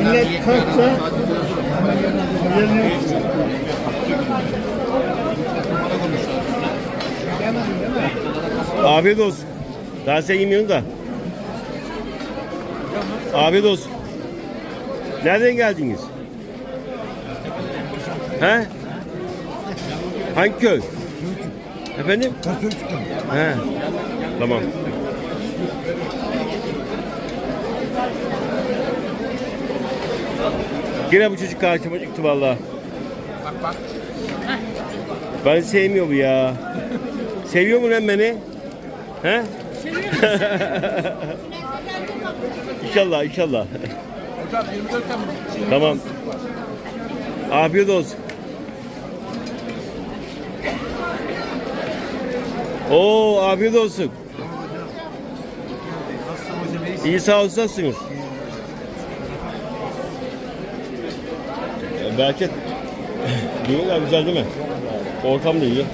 Millet kalksa Afiyet olsun. Daha sen yemiyorsun da. Afiyet olsun. Nereden geldiniz? He? Hangi köy? Efendim? He. Tamam. Yine bu çocuk karşıma çıktı valla. Ben sevmiyorum ya. Seviyor mu lan beni? He? inşallah inşallah. Hocam 24 Temmuz. Tamam. Afiyet olsun. Oo afiyet olsun. İyi sağ olsunuz. Bereket. Düğünler güzel değil mi? Ortam da iyi.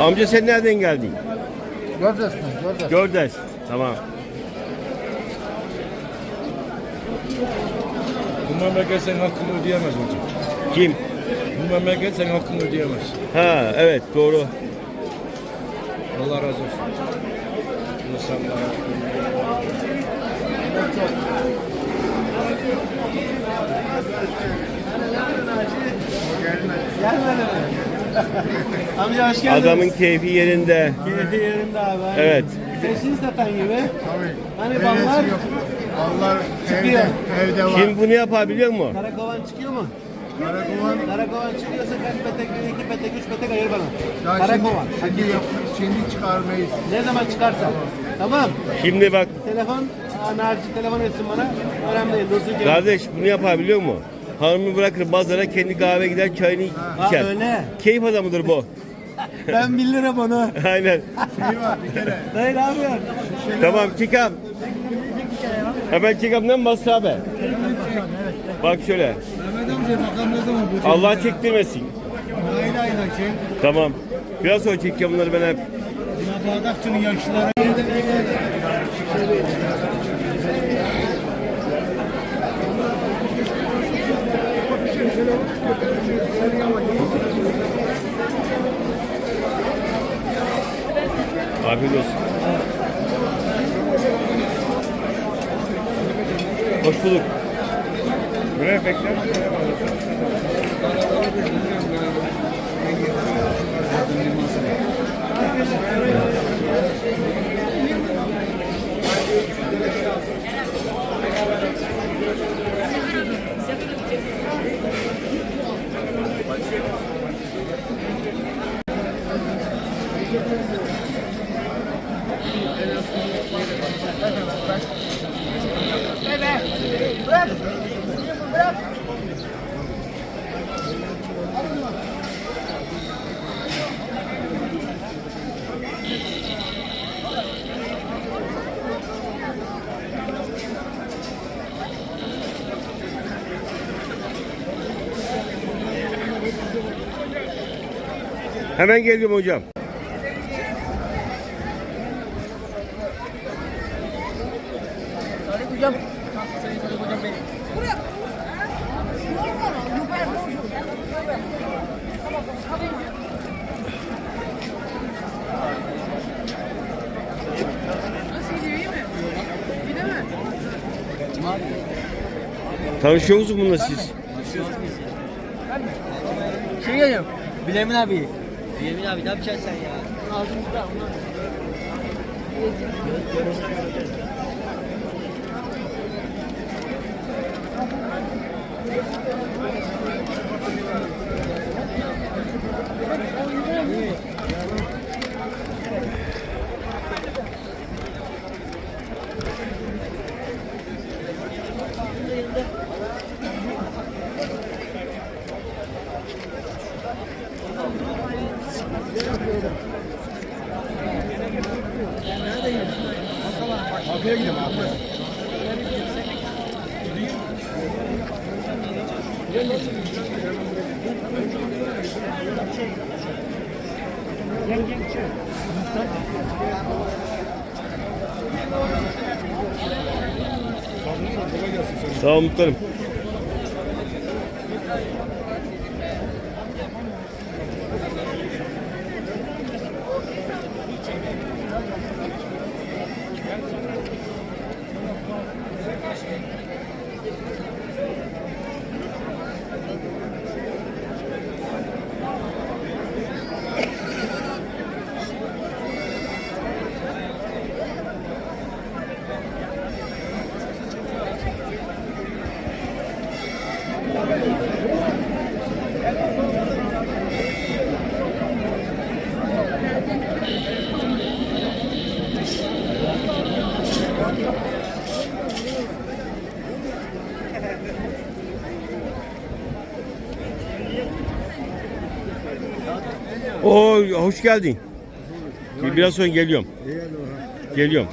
Amca sen nereden geldin? Gördün. Gördes. Tamam. Bu memleket senin hakkını ödeyemez hocam. Kim? Bu memleket senin hakkını ödeyemez. Ha evet doğru. Allah razı olsun. İnsanlara. Gelmedi mi? Amca hoş geldin. Adamın keyfi yerinde. Keyfi yerinde abi. aynen. Evet. Sesin satan gibi. Tabii. Hani ballar yok. Ballar Çıkıyor. evde, evde var. Kim bunu yapar biliyor musun? karakovan çıkıyor mu? Karakovan. Karakovan çıkıyorsa kaç petek, iki petek, üç petek ayır bana. Ya Karakovan. Şimdi, şimdi, yap, şimdi çıkarmayız. Ne zaman çıkarsa. Tamam. Şimdi bak Telefon, anarşi telefon etsin bana. Önemli değil. Dursun ki. kardeş bunu yapar biliyor musun? Hanımı bırakır pazara kendi kahve gider çayını Ha içer. öyle. Keyif adamıdır bu. Ben bilirim onu. Aynen. Şey var bir kere. Dayı ne yapıyorsun? Tamam çıkam. Hemen ne Masra abi? Bak şöyle. Bakalım ne zaman bu Allah çektirmesin. Aynen aynen şey. Tamam. Biraz sonra çekeceğim bunları ben hep. Ya Bardakçı'nın yaşlıları. Afiyet olsun. Hoş bulduk. Buraya bekler. Hemen geliyorum hocam. Tanışıyor musunuz bununla siz? Şey geliyorum. Bilemin abi. Yemin abi ne yapacaksın sen ya? Kapıya gidelim abi. Sağ ol muhtarım. Oo hoş geldin. Biraz sonra geliyorum. Geliyorum.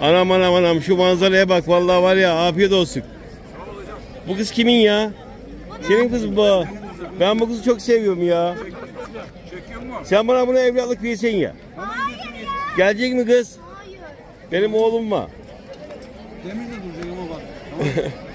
Anam anam anam şu manzaraya bak vallahi var ya afiyet olsun. Bu kız kimin ya? Senin kız bu. Ben bu kızı çok seviyorum ya. Sen bana bunu evlatlık versen ya. Hayır ya. Gelecek mi kız? Hayır. Benim oğlum var. Demin de duracak ama bak.